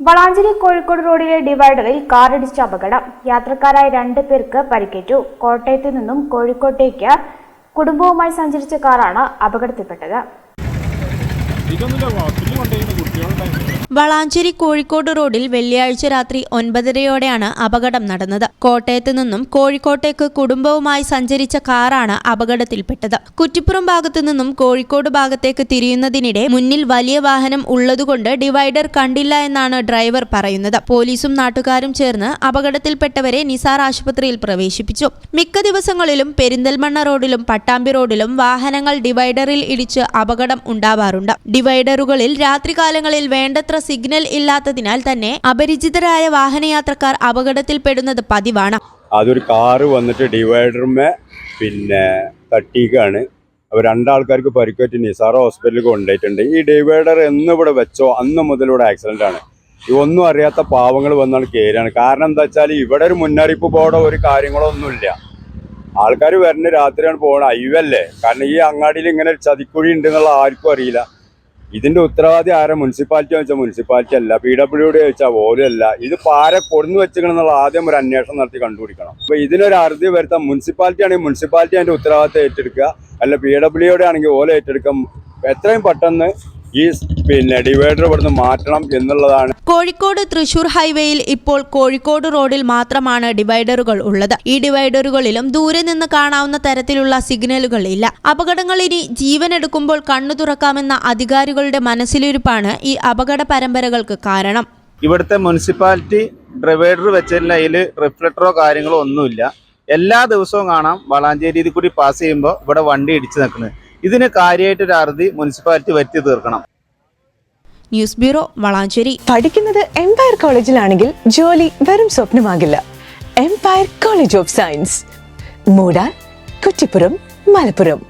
വളാഞ്ചേരി കോഴിക്കോട് റോഡിലെ ഡിവൈഡറിൽ കാറിടിച്ച അപകടം. യാത്രക്കാരായ രണ്ട് പേർക്ക് പരിക്കേറ്റു. കോട്ടയത്ത് നിന്നും കോഴിക്കോട്ടേക്ക് കുടുംബവുമായി സഞ്ചരിച്ച കാറാണ് അപകടത്തിൽപ്പെട്ടത്. വളാഞ്ചേരി കോഴിക്കോട് റോഡിൽ വെള്ളിയാഴ്ച രാത്രി ഒൻപതരയോടെയാണ് അപകടം നടന്നത്. കോട്ടയത്ത് നിന്നും കോഴിക്കോട്ടേക്ക് കുടുംബവുമായി സഞ്ചരിച്ച കാറാണ് അപകടത്തിൽപ്പെട്ടത്. കുറ്റിപ്പുറം ഭാഗത്തു നിന്നും കോഴിക്കോട് ഭാഗത്തേക്ക് തിരിയുന്നതിനിടെ മുന്നിൽ വലിയ വാഹനം ഉള്ളതുകൊണ്ട് ഡിവൈഡർ കണ്ടില്ല എന്നാണ് ഡ്രൈവർ പറയുന്നത്. പോലീസും നാട്ടുകാരും ചേർന്ന് അപകടത്തിൽപ്പെട്ടവരെ നിസാർ ആശുപത്രിയിൽ പ്രവേശിപ്പിച്ചു. മിക്ക ദിവസങ്ങളിലും പെരിന്തൽമണ്ണ റോഡിലും പട്ടാമ്പി റോഡിലും വാഹനങ്ങൾ ഡിവൈഡറിൽ ഇടിച്ച് അപകടം ഉണ്ടാവാറുണ്ട്. ഡിവൈഡറുകളിൽ രാത്രികാലങ്ങളിൽ വേണ്ടത്ര സിഗ്നൽ ഇല്ലാത്തതിനാൽ തന്നെ അപരിചിതരായ വാഹനയാത്രക്കാർ അപകടത്തിൽപ്പെടുന്നത് പതിവാണ്. അതൊരു കാറ് വന്നിട്ട് ഡിവൈഡറുമേ പിന്നെ തട്ടിക്കാണ്. അപ്പോൾ രണ്ടാൾക്കാർക്ക് പരിക്കേറ്റ് നിസാർ ഹോസ്പിറ്റലിൽ കൊണ്ടുപോയിട്ടുണ്ട്. ഈ ഡിവൈഡർ എന്ന് ഇവിടെ വെച്ചോ അന്ന് മുതൽ ഇവിടെ ആക്സിഡന്റ് ആണ്. ഈ ഒന്നും അറിയാത്ത പാവങ്ങൾ വന്നാൽ കയറിയാണ് കാരണം എന്താ വെച്ചാൽ ഇവിടെ ഒരു മുന്നറിയിപ്പ് ബോർഡോ ഒരു കാര്യങ്ങളോ ഒന്നുമില്ല. ആൾക്കാർ വരുന്ന രാത്രിയാണ് പോകണം അയ്യല്ലേ കാരണം ഈ അങ്ങാടിയിൽ ഇങ്ങനെ ചതിക്കുഴി ഉണ്ടെന്നുള്ള ആർക്കും അറിയില്ല. ഇതിന്റെ ഉത്തരവാദി ആരെ? മുനിസിപ്പാലിറ്റി വെച്ചാൽ മുനിസിപ്പാലിറ്റി അല്ല. പി ഡബ്ല്യു ഡി വെച്ചാൽ ഓലും അല്ല. ഇത് പാരെ കൊടുന്നു വെച്ചിരിക്കണമെന്നുള്ള ആദ്യം ഒരു അന്വേഷണം നടത്തി കണ്ടുപിടിക്കണം. അപ്പൊ ഇതിനൊരു അറുതി വരുത്താൻ മുനിസിപ്പാലിറ്റി ആണെങ്കിൽ മുനിസിപ്പാലിറ്റി അതിന്റെ ഉത്തരവാദിത്തം ഏറ്റെടുക്കുക. അല്ല പി ഡബ്ല്യു ഡി ആണെങ്കിൽ ഓല ഏറ്റെടുക്കാം എത്രയും പെട്ടെന്ന് ഈ പിന്നെ ഡിവൈഡർ ഇവിടുന്ന് മാറ്റണം എന്നുള്ളതാണ്. കോഴിക്കോട് തൃശൂർ ഹൈവേയിൽ ഇപ്പോൾ കോഴിക്കോട് റോഡിൽ മാത്രമാണ് ഡിവൈഡറുകൾ ഉള്ളത്. ഈ ഡിവൈഡറുകളിലും ദൂരെ നിന്ന് കാണാവുന്ന തരത്തിലുള്ള സിഗ്നലുകൾ ഇല്ല. അപകടങ്ങൾ ഇനി ജീവൻ എടുക്കുമ്പോൾ കണ്ണു തുറക്കാമെന്ന അധികാരികളുടെ മനസ്സിലിരിപ്പാണ് ഈ അപകട പരമ്പരകൾക്ക് കാരണം. ഇവിടുത്തെ മുനിസിപ്പാലിറ്റി ഡിവൈഡർ വെച്ചതിൽ അതിൽ റിഫ്ലക്ടറോ കാര്യങ്ങളോ ഒന്നുമില്ല. എല്ലാ ദിവസവും കാണാം. വളാഞ്ചേരി കൂടി പാസ് ചെയ്യുമ്പോൾ ഇവിടെ വണ്ടി ഇടിച്ചു നിൽക്കുന്നത്. ഇതിന് കാര്യമായിട്ടൊരു അറുതി മുനിസിപ്പാലിറ്റി വരുത്തി തീർക്കണം. News bureau Valanchery. പഠിക്കുന്നത് എംപയർ കോളേജിലാണെങ്കിൽ ജോലി വെറും സ്വപ്നമാകില്ല. Empire college of science Moodal Kuttippuram Malappuram.